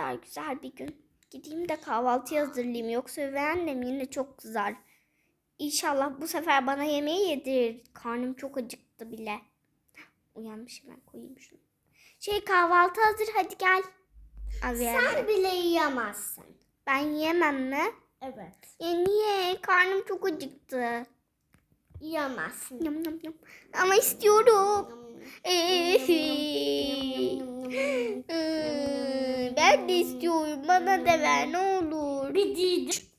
kadar güzel bir gün. Gideyim de kahvaltı hazırlayayım yoksa üvey annem yine çok kızar. İnşallah bu sefer bana yemeği yedirir. Karnım çok acıktı bile. Uyanmış hemen koyayım şunu. Şey kahvaltı hazır hadi gel. Yerde. Sen bile yiyemezsin. Ben yiyemem mi? Evet. Ya niye? Karnım çok acıktı. Yiyemezsin. Yum yum yum. Ama istiyorum. Hmm, ben de istiyorum. Bana da ver ne olur. Bir çık.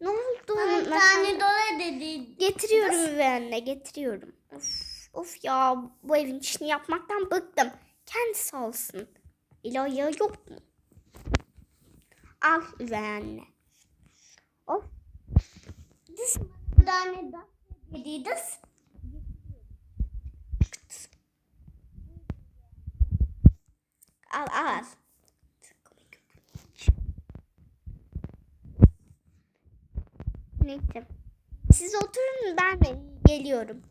Ne oldu? Bir tane dola dedi. Getiriyorum üvey anne getiriyorum. Of, of ya bu evin işini yapmaktan bıktım. Kendisi olsun. Ayağı yok mu? Al üvey anne. Of. This tane da This. Al al. Neyse. Siz oturun ben de geliyorum.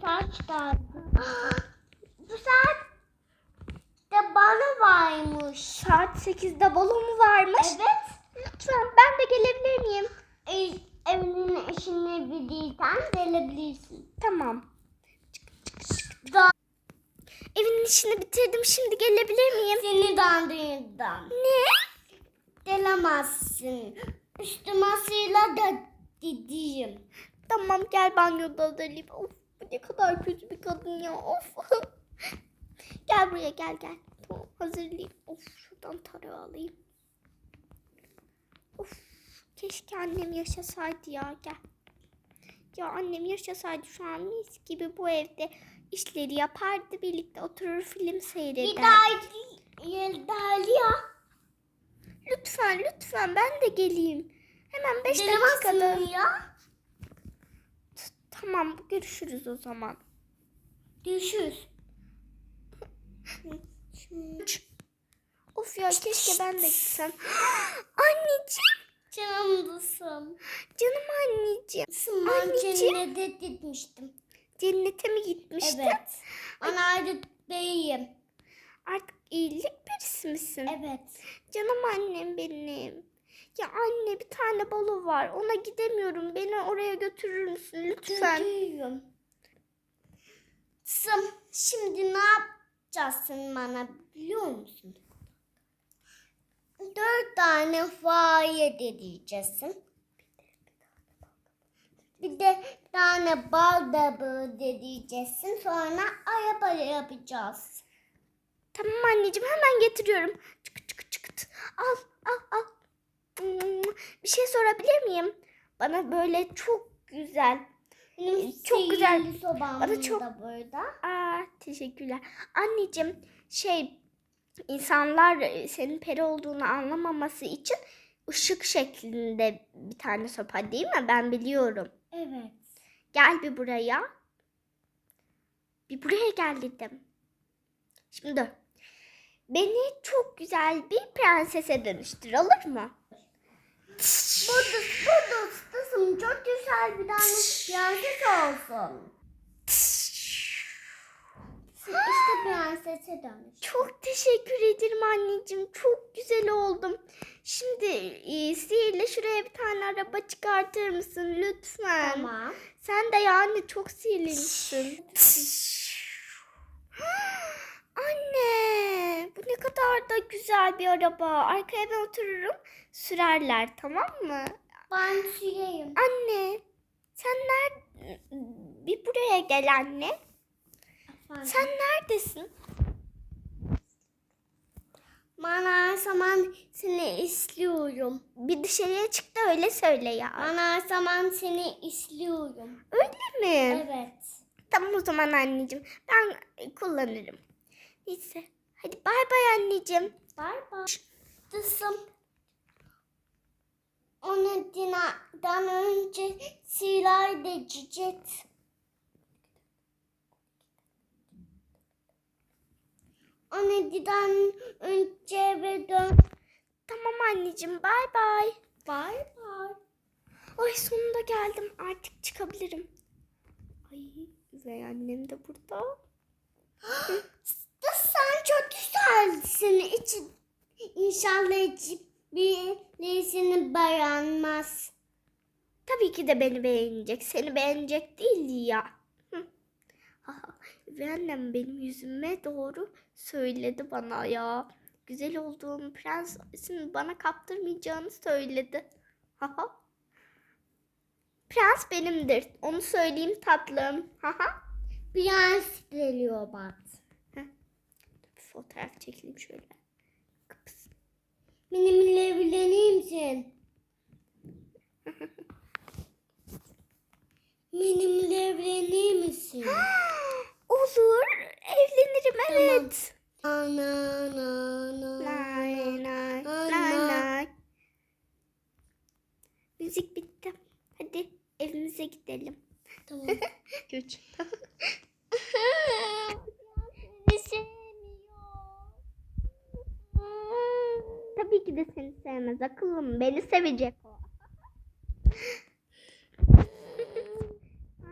Saç dardı. Bu saat de bana varmış. Saat 8'de balo mu varmış? Evet. Lütfen ben de gelebilir miyim? E, evinin işini bilirsen gelebilirsin. Tamam. Da Evin işini bitirdim şimdi gelebilir miyim? seni dandırdan. Ne? Gelemezsin. Üstü masayla da gideyim. Tamam gel banyoda alayım. Of ne kadar kötü bir kadın ya. Of. gel buraya gel gel. Tamam hazırlayayım. Of şuradan tarağı alayım. Of keşke annem yaşasaydı ya gel. Ya annem yaşasaydı şu an mis gibi bu evde işleri yapardı birlikte oturur film seyrederdi. Yeldalia. Lütfen lütfen ben de geleyim. Hemen 5 dakikada. Ya. Tamam görüşürüz o zaman. Görüşürüz. Of ya keşke ben de gitsem. Anneciğim. Canımdasın. Canım anneciğim. Ben Anneciğim. cennete gitmiştim. Cennete mi gitmiştin? Evet. Ana artık beyim. Artık iyilik birisi misin? Evet. Canım annem benim. Ya anne bir tane balo var. Ona gidemiyorum. Beni oraya götürür müsün lütfen? Gidiyorum. Sım, şimdi ne yapacaksın bana biliyor musun? Dört tane fare dediyeceksin. Bir de tane bal dabı dediyeceksin. Sonra araba yapacağız. Tamam anneciğim hemen getiriyorum. Çık çık çık. Al al al. Hmm, Bir şey sorabilir miyim? Bana böyle çok güzel. Benim Çok güzel. sobam Bana çok- da burada. Aa teşekkürler. Anneciğim şey insanlar e, senin peri olduğunu anlamaması için ışık şeklinde bir tane sopa değil mi? Ben biliyorum. Evet. Gel bir buraya. Bir buraya gel dedim. Şimdi dur. Beni çok güzel bir prensese dönüştür olur mu? Burada, burada ustasın. Çok güzel bir tane prenses olsun. İşte prensese dönüş. Çok teşekkür ederim anneciğim. Çok güzel oldum. Şimdi e, sihirle şuraya bir tane araba çıkartır mısın lütfen? Tamam. Sen de yani çok sihirlisin. Anne, bu ne kadar da güzel bir araba. Arkaya ben otururum, sürerler tamam mı? Ben süreyim. Anne, sen nerede? Bir buraya gel anne. Efendim. Sen neredesin? Ben her zaman seni istiyorum. Bir dışarıya çık da öyle söyle ya. Ben her zaman seni istiyorum. Öyle mi? Evet. Tamam o zaman anneciğim. Ben kullanırım. Neyse. Hadi bay bay anneciğim. Bay bay. Kızım. Onu dinadan önce silah geçecek. Onu dinadan önce ve dön Tamam anneciğim bay bay. Bay bay. Ay sonunda geldim artık çıkabilirim. Ay üvey annem de burada. Sen çok güzelsin. İçin, inşallah hiç birisini beğenmez. Tabii ki de beni beğenecek. Seni beğenecek değil ya. Hı. Haha, Ve annem benim yüzüme doğru söyledi bana ya. Güzel olduğum prensin bana kaptırmayacağını söyledi. Haha. Prens benimdir. Onu söyleyeyim tatlım. Haha. Prens geliyor bak. Bir fotoğraf çekeyim şöyle. Kıpıs. Benimle evlenir misin? Benimle evlenir misin? Olur. Evlenirim evet. Ana, na, na. Lay Ana. lay lay. Müzik bitti. Hadi evimize gidelim. Tamam. Güç. Tabii ki de seni sevmez akıllım. Beni sevecek o.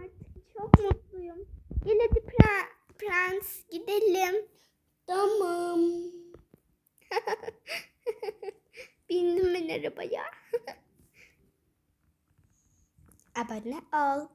Artık çok mutluyum. Gel hadi pre- prens gidelim. tamam. Bindim ben arabaya. Abone ol.